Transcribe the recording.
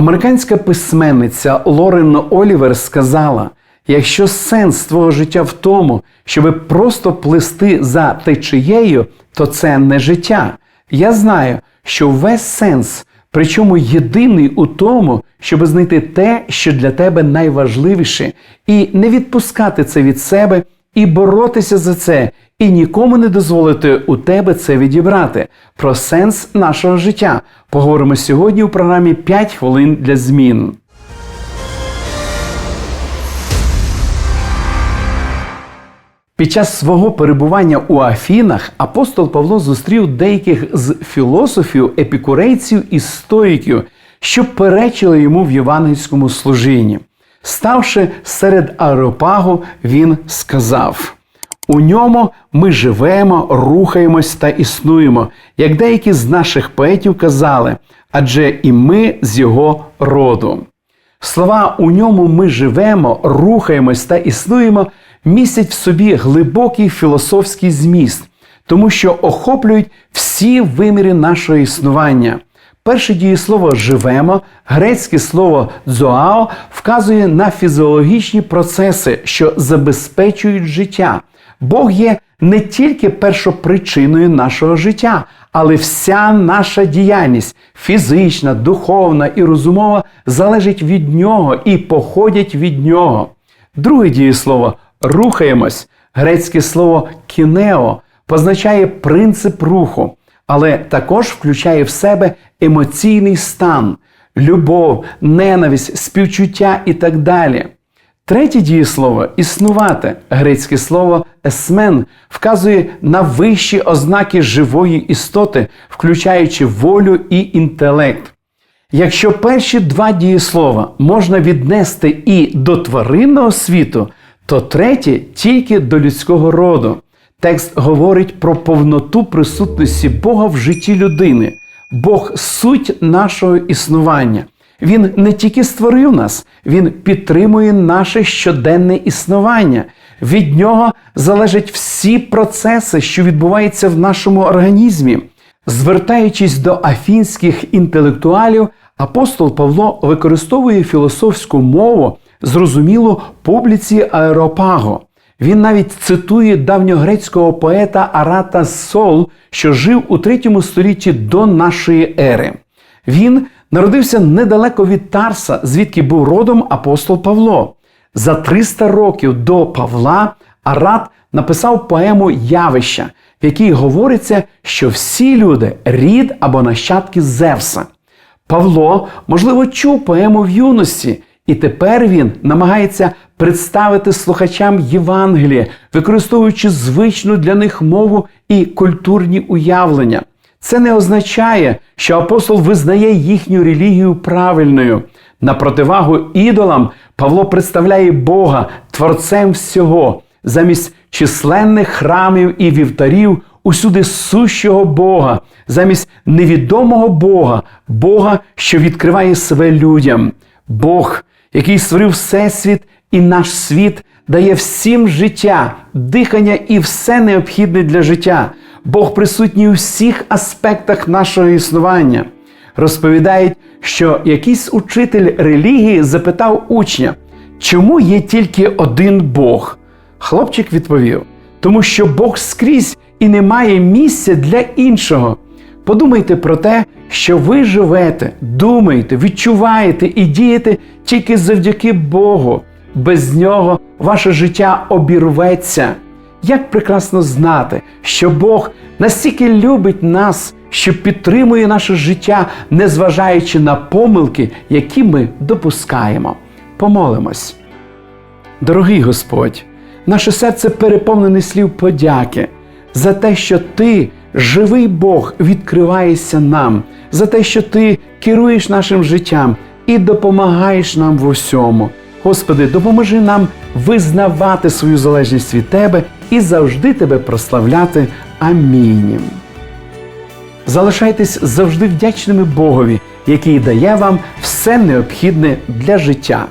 Американська письменниця Лорен Олівер сказала: якщо сенс твого життя в тому, щоб просто плисти за течією, то це не життя. Я знаю, що весь сенс, причому єдиний у тому, щоб знайти те, що для тебе найважливіше, і не відпускати це від себе, і боротися за це, і нікому не дозволити у тебе це відібрати. Про сенс нашого життя поговоримо сьогодні у програмі «5 хвилин для змін. Під час свого перебування у Афінах апостол Павло зустрів деяких з філософів, епікурейців і стоїків, що перечили йому в євангельському служінні. Ставши серед аеропагу, він сказав: у ньому ми живемо, рухаємось та існуємо, як деякі з наших поетів казали, адже і ми з його роду. Слова у ньому ми живемо, рухаємось та існуємо містять в собі глибокий філософський зміст, тому що охоплюють всі виміри нашого існування. Перше дієслово живемо, грецьке слово дзоао вказує на фізіологічні процеси, що забезпечують життя. Бог є не тільки першопричиною нашого життя, але вся наша діяльність фізична, духовна і розумова залежить від нього і походять від нього. Друге дієслово рухаємось. Грецьке слово кінео позначає принцип руху, але також включає в себе емоційний стан, любов, ненависть, співчуття і так далі. Третє дієслово існувати, грецьке слово есмен вказує на вищі ознаки живої істоти, включаючи волю і інтелект. Якщо перші два дієслова можна віднести і до тваринного світу, то третє тільки до людського роду. Текст говорить про повноту присутності Бога в житті людини. Бог суть нашого існування. Він не тільки створив нас, Він підтримує наше щоденне існування. Від нього залежать всі процеси, що відбуваються в нашому організмі. Звертаючись до афінських інтелектуалів, апостол Павло використовує філософську мову, зрозумілу публіці Аеропаго. Він навіть цитує давньогрецького поета Арата Сол, що жив у третьому столітті до нашої ери. Він народився недалеко від Тарса, звідки був родом апостол Павло. За 300 років до Павла Арат написав поему Явища, в якій говориться, що всі люди рід або нащадки Зевса. Павло, можливо, чув поему в юності, і тепер він намагається представити слухачам Євангелія, використовуючи звичну для них мову і культурні уявлення. Це не означає, що апостол визнає їхню релігію правильною. На противагу ідолам Павло представляє Бога творцем всього, замість численних храмів і вівтарів, усюди сущого Бога, замість невідомого Бога, Бога, що відкриває себе людям. Бог, який створив Всесвіт і наш світ, дає всім життя, дихання і все необхідне для життя. Бог присутній у всіх аспектах нашого існування. Розповідають, що якийсь учитель релігії запитав учня, чому є тільки один Бог? Хлопчик відповів: тому що Бог скрізь і немає місця для іншого. Подумайте про те, що ви живете, думаєте, відчуваєте і дієте тільки завдяки Богу. Без нього ваше життя обірветься. Як прекрасно знати, що Бог настільки любить нас, що підтримує наше життя, незважаючи на помилки, які ми допускаємо. Помолимось. Дорогий Господь, наше серце переповнене слів подяки за те, що Ти, живий Бог, відкриваєшся нам, за те, що Ти керуєш нашим життям і допомагаєш нам в усьому. Господи, допоможи нам визнавати свою залежність від Тебе і завжди Тебе прославляти. Амінь. Залишайтесь завжди вдячними Богові, який дає вам все необхідне для життя.